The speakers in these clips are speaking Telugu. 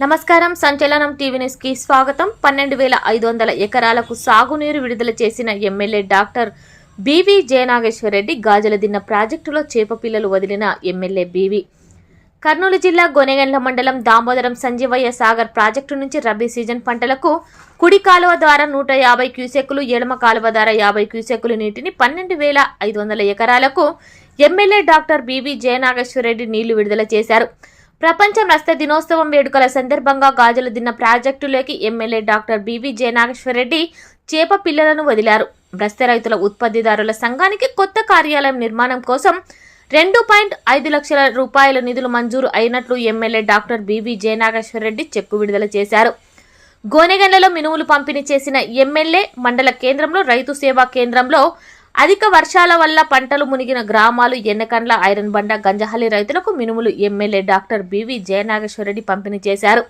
నమస్కారం సంచలనం టీవీ న్యూస్కి స్వాగతం. పన్నెండు వేల ఐదు వందల ఎకరాలకు సాగునీరు విడుదల చేసిన MLA doctor BV Jayanageswara Reddy Gajaladinna ప్రాజెక్టులో చేప పిల్లలు వదిలిన ఎమ్మెల్యే బీవీ కర్నూలు జిల్లా గొనెగండ్ల మండలం దామోదరం సంజీవయ్య సాగర్ ప్రాజెక్టు నుంచి రబీ సీజన్ పంటలకు కుడి కాలువ ద్వారా నూట యాభై క్యూసెక్కులు ఎడమ కాలువ ద్వారా యాభై క్యూసెక్కులు నీటిని పన్నెండు వేల ఐదు వందల ఎకరాలకు ఎమ్మెల్యే డాక్టర్ బీవీ జయనాగేశ్వరరెడ్డి నీళ్ళు విడుదల చేశారు. ప్రపంచ నస్త దినోత్సవం వేడుకల సందర్భంగా Gajuladinna ప్రాజెక్టులోకి MLA doctor B V Jayanageswara Reddy చేప పిల్లలను వదిలారు. బ్రస్త రైతుల ఉత్పత్తిదారుల సంఘానికి కొత్త కార్యాలయం నిర్మాణం కోసం రెండు పాయింట్ ఐదు లక్షల రూపాయల నిధులు మంజూరు అయినట్లు MLA doctor BV Jayanageswara Reddy cheque విడుదల చేశారు. గోనెగండ్లలో మినుములు పంపిణీ చేసిన ఎమ్మెల్యే మండల కేంద్రంలో రైతు సేవా కేంద్రంలో అధిక వర్షాల వల్ల పంటలు మునిగిన గ్రామాలు ఎన్నకండ్ల ఐరన్ బండ గంజహల్లి రైతులకు మినుములు ఎమ్మెల్యే డాక్టర్ బివి జయనాగేశ్వరరెడ్డి పంపిణీ చేశారు.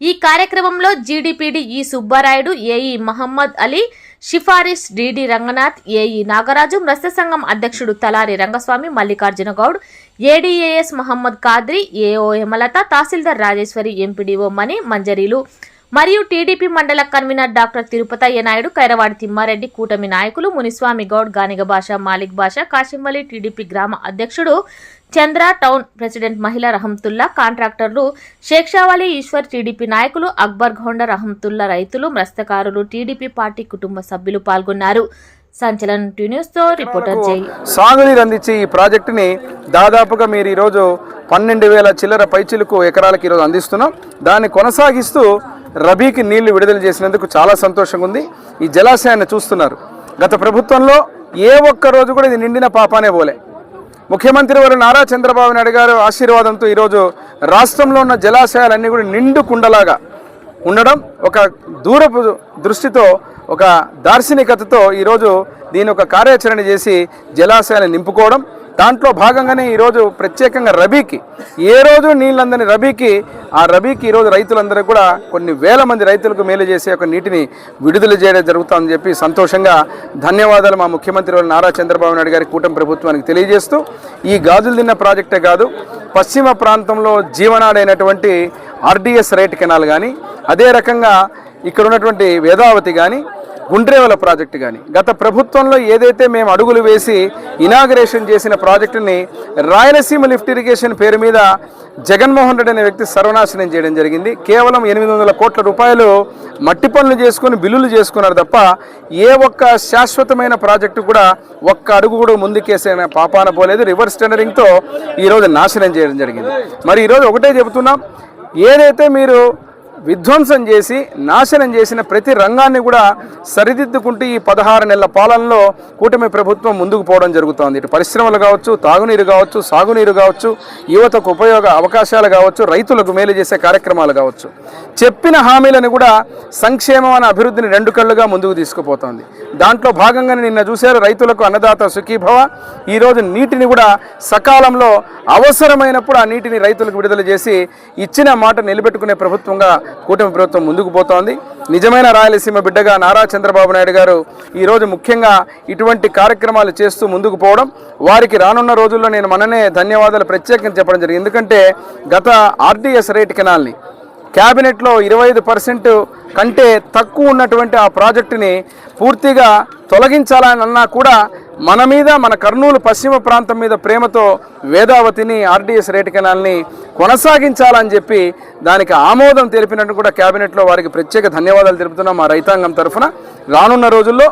ఈ కార్యక్రమంలో GDPD E Subbarayudu AE Mohammed Ali సిఫారిస్ DD Ranganath AE Nagaraju మత్స్య సంఘం అధ్యక్షుడు Talari Rangaswamy Mallikarjuna Goud ADAS Mohammed Khadri AO Hemalatha tahsildar Rajeswari MPDO Mani మంజరీలు. మరియు టీడీపీ మండల కన్వీనర్ డాక్టర్ తిరుపతయ్య నాయుడు కైరవాడి తిమ్మారెడ్డి కూటమి నాయకులు మునిస్వామి గౌడ్ గానిగ భాష మాలిక్ భాష కాశింవలి టీడీపీ గ్రామ అధ్యక్షుడు చంద్ర టౌన్ ప్రెసిడెంట్ మహిళా రహంతుల్లా కాంట్రాక్టర్లు షేక్షావలి ఈశ్వర్ టీడీపీ నాయకులు అక్బర్ గౌండ రహంతుల్లా రైతులు మత్స్యకారులు టీడీపీ పార్టీ కుటుంబ సభ్యులు పాల్గొన్నారు. సంచలనం టీ రిపోర్టర్ జై. సాగునీరు అందించే ఈ ప్రాజెక్టుని దాదాపుగా మీరు ఈరోజు పన్నెండు వేల చిల్లర పైచిలకు ఎకరాలకు ఈరోజు అందిస్తున్నాం. దాన్ని కొనసాగిస్తూ రబీకి నీళ్ళు విడుదల చేసినందుకు చాలా సంతోషంగా ఉంది. ఈ జలాశయాన్ని చూస్తున్నారు. గత ప్రభుత్వంలో ఏ ఒక్క రోజు కూడా ఇది నిండిన పాపానే పోలే. ముఖ్యమంత్రి వారు నారా చంద్రబాబు నాయుడు గారు ఆశీర్వాదంతో ఈరోజు రాష్ట్రంలో ఉన్న జలాశయాలన్నీ కూడా నిండు కుండలాగా ఉండడం ఒక దూరపు దృష్టితో ఒక దార్శనికతతో ఈరోజు దీని ఒక కార్యాచరణ చేసి జలాశయాలను నింపుకోవడం దాంట్లో భాగంగానే ఈరోజు ప్రత్యేకంగా రబీకి ఏ రోజు నీళ్ళందని రబీకి ఆ రబీకి ఈరోజు రైతులందరూ కూడా కొన్ని వేల మంది రైతులకు మేలు చేసే ఒక నీటిని విడుదల చేయడం జరుగుతుందని చెప్పి సంతోషంగా ధన్యవాదాలు మా ముఖ్యమంత్రి నారా చంద్రబాబు నాయుడు గారి కూటమి ప్రభుత్వానికి తెలియజేస్తూ ఈ గాజులు తిన్న ప్రాజెక్టే కాదు పశ్చిమ ప్రాంతంలో జీవనాడైనటువంటి ఆర్డిఎస్ రైట్ కెనాల్ కానీ అదే రకంగా ఇక్కడ ఉన్నటువంటి వేదావతి కానీ గుండ్రేవల ప్రాజెక్టు కానీ గత ప్రభుత్వంలో ఏదైతే మేము అడుగులు వేసి ఇనాగరేషన్ చేసిన ప్రాజెక్టుని రాయలసీమ లిఫ్ట్ ఇరిగేషన్ పేరు మీద జగన్మోహన్ రెడ్డి అనే వ్యక్తి సర్వనాశనం చేయడం జరిగింది. కేవలం ఎనిమిది వందల కోట్ల రూపాయలు మట్టి పనులు చేసుకొని బిల్లులు చేసుకున్నారు తప్ప ఏ ఒక్క శాశ్వతమైన ప్రాజెక్టు కూడా ఒక్క అడుగు కూడా ముందుకేసిన పాపాన పోలేదు. రివర్స్ టెండరింగ్తో ఈరోజు నాశనం చేయడం జరిగింది. మరి ఈరోజు ఒకటే చెబుతున్నాం. ఏదైతే మీరు విధ్వంసం చేసి నాశనం చేసిన ప్రతి రంగాన్ని కూడా సరిదిద్దుకుంటూ ఈ పదహారు నెలల పాలనలో కూటమి ప్రభుత్వం ముందుకు పోవడం జరుగుతోంది. ఇటు పరిశ్రమలు కావచ్చు తాగునీరు కావచ్చు సాగునీరు కావచ్చు యువతకు ఉపయోగ అవకాశాలు కావచ్చు రైతులకు మేలు చేసే కార్యక్రమాలు కావచ్చు. చెప్పిన హామీలను కూడా సంక్షేమం అనే అభివృద్ధిని రెండు కళ్ళుగా ముందుకు తీసుకుపోతోంది. దాంట్లో భాగంగానే నిన్న చూశారు రైతులకు అన్నదాత సుఖీభవ. ఈరోజు నీటిని కూడా సకాలంలో అవసరమైనప్పుడు ఆ నీటిని రైతులకు విడుదల చేసి ఇచ్చిన మాట నిలబెట్టుకునే ప్రభుత్వంగా కూటమి ప్రభుత్వం ముందుకు పోతోంది. నిజమైన రాయలసీమ బిడ్డగా నారా చంద్రబాబు నాయుడు గారు ఈరోజు ముఖ్యంగా ఇటువంటి కార్యక్రమాలు చేస్తూ ముందుకు పోవడం వారికి రానున్న రోజుల్లో నేను మననే ధన్యవాదాలు ప్రత్యేకంగా చెప్పడం జరిగింది. ఎందుకంటే గత ఆర్డీఎస్ రేట్ కెనాల్ని క్యాబినెట్లో ఇరవై ఐదు పర్సెంట్ కంటే తక్కువ ఉన్నటువంటి ఆ ప్రాజెక్టుని పూర్తిగా తొలగించాలని అన్నా కూడా మన మీద మన కర్నూలు పశ్చిమ ప్రాంతం మీద ప్రేమతో వేదావతిని ఆర్డీఎస్ రేటు కెనాల్ని కొనసాగించాలని చెప్పి దానికి ఆమోదం తెలిపినట్టు కూడా క్యాబినెట్లో వారికి ప్రత్యేక ధన్యవాదాలు తెలుపుతున్నాం మా రైతాంగం తరఫున. రానున్న రోజుల్లో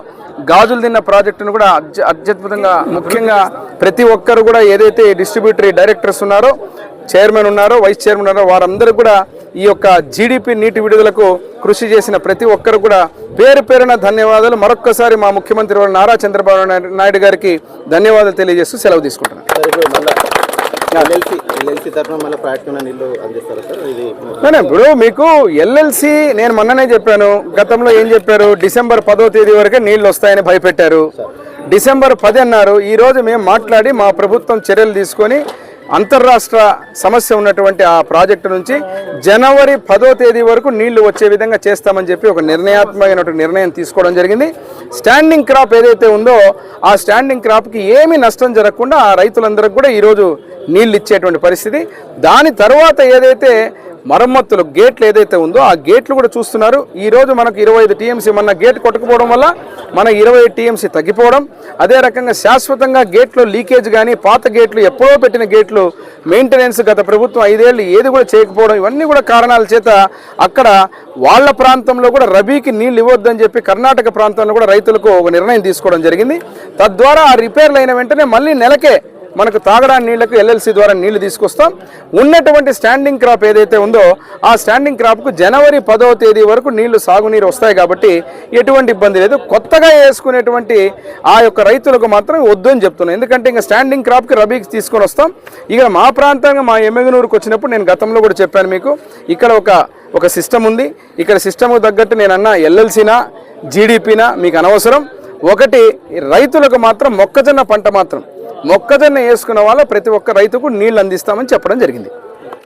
గాజులు తిన్న ప్రాజెక్టును కూడా అత్యద్భుతంగా ముఖ్యంగా ప్రతి ఒక్కరు కూడా ఏదైతే డిస్ట్రిబ్యూటరీ డైరెక్టర్స్ ఉన్నారో చైర్మన్ ఉన్నారో వైస్ చైర్మన్ ఉన్నారో వారందరూ కూడా ఈ యొక్క జీడిపి నీటి విడుదలకు కృషి చేసిన ప్రతి ఒక్కరు కూడా పేరు పేరున ధన్యవాదాలు. మరొక్కసారి మా ముఖ్యమంత్రి నారా చంద్రబాబు నాయుడు- గారికి ధన్యవాదాలు తెలియజేస్తూ సెలవు తీసుకుంటున్నాను. ఇప్పుడు మీకు ఎల్ఎల్సి నేను మొన్ననే చెప్పాను. గతంలో ఏం చెప్పారు? డిసెంబర్ పదో తేదీ వరకే నీళ్ళు వస్తాయని భయపెట్టారు. డిసెంబర్ పది అన్నారు. ఈ రోజు మేము మాట్లాడి మా ప్రభుత్వం చర్యలు తీసుకొని అంతర్రాష్ట్ర సమస్య ఉన్నటువంటి ఆ ప్రాజెక్టు నుంచి జనవరి పదో తేదీ వరకు నీళ్ళు వచ్చే విధంగా చేస్తామని చెప్పి ఒక నిర్ణయాత్మకమైనటువంటి నిర్ణయం తీసుకోవడం జరిగింది. స్టాండింగ్ క్రాప్ ఏదైతే ఉందో ఆ స్టాండింగ్ క్రాప్కి ఏమీ నష్టం జరగకుండా ఆ రైతులందరికీ కూడా ఈరోజు నీళ్ళు ఇచ్చేటువంటి పరిస్థితి. దాని తర్వాత ఏదైతే మరమ్మతులు గేట్లు ఏదైతే ఉందో ఆ గేట్లు కూడా చూస్తున్నారు. ఈ రోజు మనకు ఇరవై ఐదు టీఎంసీ మన గేట్ కొట్టుకుపోవడం వల్ల మన ఇరవై టీఎంసీ తగ్గిపోవడం. అదే రకంగా శాశ్వతంగా గేట్లో లీకేజ్ కానీ పాత గేట్లు ఎప్పుడో పెట్టిన గేట్లు మెయింటెనెన్స్ గత ప్రభుత్వం ఐదేళ్ళు ఏది కూడా చేయకపోవడం ఇవన్నీ కూడా కారణాల చేత అక్కడ వాళ్ళ ప్రాంతంలో కూడా రబీకి నీళ్ళు ఇవ్వద్దని చెప్పి కర్ణాటక ప్రాంతంలో కూడా రైతులకు ఒక నిర్ణయం తీసుకోవడం జరిగింది. తద్వారా ఆ రిపేర్లు అయిన వెంటనే మళ్ళీ నెలకే మనకు తాగడానికి నీళ్ళకు ఎల్ఎల్సి ద్వారా నీళ్ళు తీసుకొస్తాం. ఉన్నటువంటి స్టాండింగ్ క్రాప్ ఏదైతే ఉందో ఆ స్టాండింగ్ క్రాప్కు జనవరి పదవ తేదీ వరకు నీళ్ళు సాగునీరు వస్తాయి కాబట్టి ఎటువంటి ఇబ్బంది లేదు. కొత్తగా వేసుకునేటువంటి ఆ యొక్క రైతులకు మాత్రం వద్దు అని చెప్తున్నాను. ఎందుకంటే ఇంకా స్టాండింగ్ క్రాప్కి రబీకి తీసుకొని వస్తాం. ఇక మా ప్రాంతంగా మా ఎమ్మెగనూరుకు వచ్చినప్పుడు నేను గతంలో కూడా చెప్పాను మీకు ఇక్కడ ఒక ఒక సిస్టమ్ ఉంది. ఇక్కడ సిస్టమ్ తగ్గట్టు నేను అన్న ఎల్ఎల్సీనా జీడిపినా మీకు అనవసరం. ఒకటి రైతులకు మాత్రం మొక్కజొన్న పంట మాత్రం మొక్కజొన్న వేసుకున్న వాళ్ళ ప్రతి ఒక్క రైతుకు నీళ్ళు అందిస్తామని చెప్పడం జరిగింది.